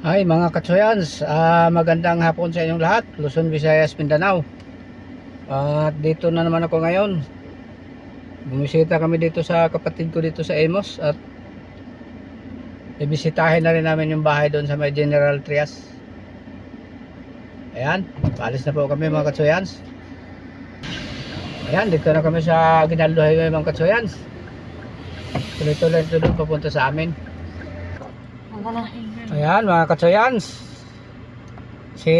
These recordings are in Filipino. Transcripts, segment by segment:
Hi mga katsoyans, Ah, magandang hapon sa inyong lahat, Luzon, Visayas, Mindanao. At dito na naman ako ngayon. Bumisita kami dito sa kapatid ko dito sa Amos at ibisitahin na rin namin yung bahay doon sa may General Trias. Ayan, paalis na po kami mga katsoyans. Ayan, dito na kami sa Ginaldo Highway mga katsoyans. Tuloy-tuloy doon papunta sa amin. Ayan mga katsoyans. Si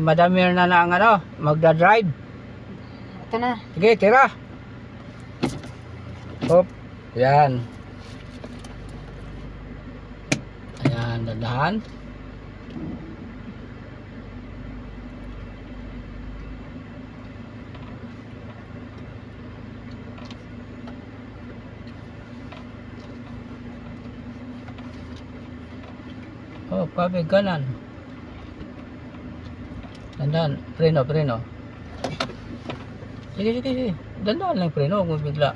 Madam Mirna na ang ano, magdadrive. Ito na. Sige, tira. Hop. Ayan. Ayan, dandahan. Oh, pabe kanan. Dandan, preno, preno. Sige, sige, sige. Dandan lang preno, huwag bigla.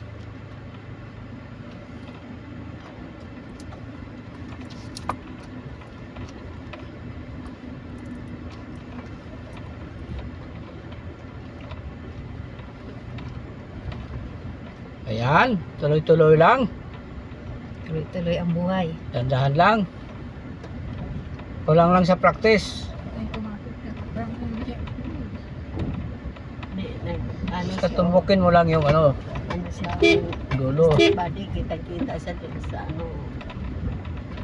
Ayan, tuloy-tuloy lang. Tuloy-tuloy ang buhay. Dandahan lang. Kulang lang sa practice. Ano Basta siya, tumbukin mo lang yung ano, ano dulo. body, kita-kita sa, sa ano,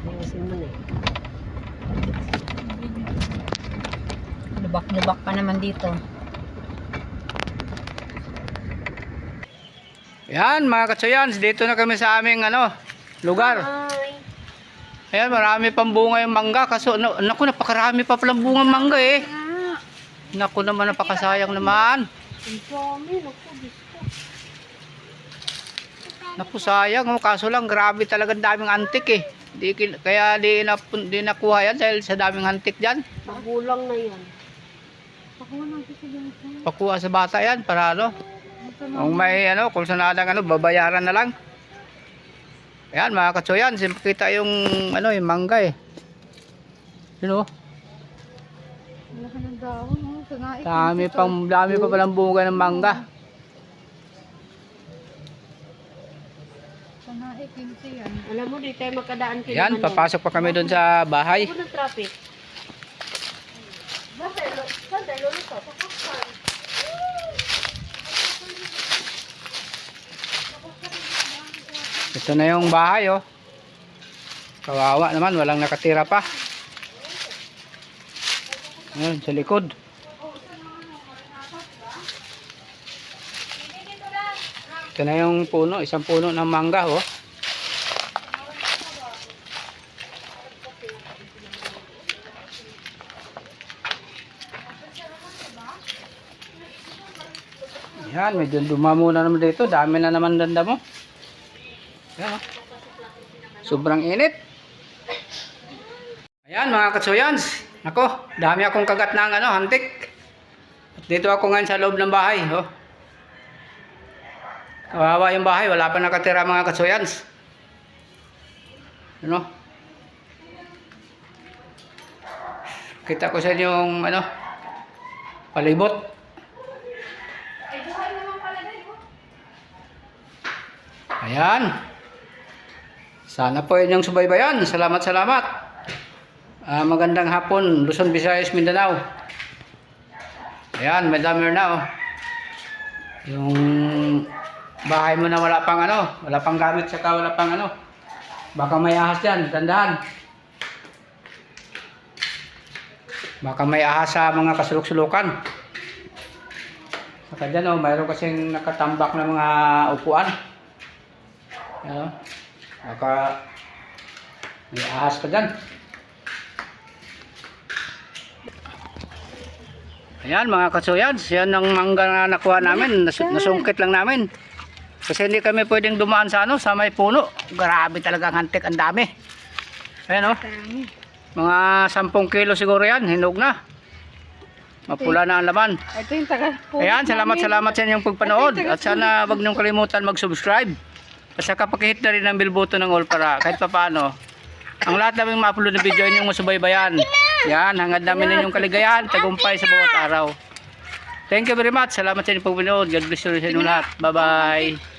ayusin mo na eh. Lubak-lubak pa naman dito. Yan mga katsayans, dito na kami sa aming ano, lugar. Hi! Ayan, marami pang bunga yung mangga. Kaso, na, naku, napakarami pa palang bunga mangga eh. Naku naman, napakasayang naman. Naku, sayang. Oh. Kaso lang, grabe talagang daming antik eh. Di, kaya di, napun- di nakuha yan dahil sa daming antik dyan. Magulang na yan. Pakuha sa bata yan para ano. Kung may ano, kung sanadang ano, babayaran na lang. Ayan mga katsoyan, simpakita yung ano, yung mangga eh. Yun oh. Ng dahon, oh. Sanaik. Dami pang dami pa palang bunga ng mangga. Kinsi yan. Alam mo, di tayo makadaan kay Yan, papasok pa kami doon sa bahay. Ano ng traffic? Saan tayo luluto? Ito na yung bahay oh. Kawawa naman, walang nakatira pa. Ayun, sa likod. Ito na yung puno, isang puno ng mangga oh. Yan, medyo dumamo na naman dito. Dami na naman danda mo. Sobrang init. Ayan mga katsoyans. Ako, dami akong kagat ng ano, hantik. At dito ako ngayon sa loob ng bahay. Oh. Kawawa yung bahay, wala pa nakatira mga katsoyans. Ano? Kita ko sa inyo yung ano, palibot. Ayan. Sana po inyong subaybayan. Salamat, salamat. Ah, magandang hapon, Luzon, Visayas, Mindanao. Ayan, Madam na oh. Yung bahay mo na wala pang ano, wala pang gamit saka wala pang ano. Baka may ahas dyan, tandaan. Baka may ahas sa mga kasulok-sulukan. Saka dyan oh, mayroon kasing nakatambak na mga upuan. Ano? Baka may ahas pa dyan. Ayan mga kasuyans, yan ang mangga na nakuha namin, Nas nasungkit lang namin. Kasi hindi kami pwedeng dumaan sa ano, sa may puno. Grabe talaga ang hantik, ang dami. Ayan o, mga 10 kilo siguro yan, hinog na. Mapula na ang laman. Ito yung taga Ayan, salamat salamat sa inyong pagpanood. At sana wag niyong kalimutan mag-subscribe. At saka pakihit na rin ang bell button ng all para kahit pa paano ang lahat namin ma-upload na video inyong masubaybayan. Yan, hangad namin ninyong kaligayahan, tagumpay sa bawat araw. Thank you very much. Salamat sa inyong pagpanood. God bless you sa inyong lahat. Bye-bye.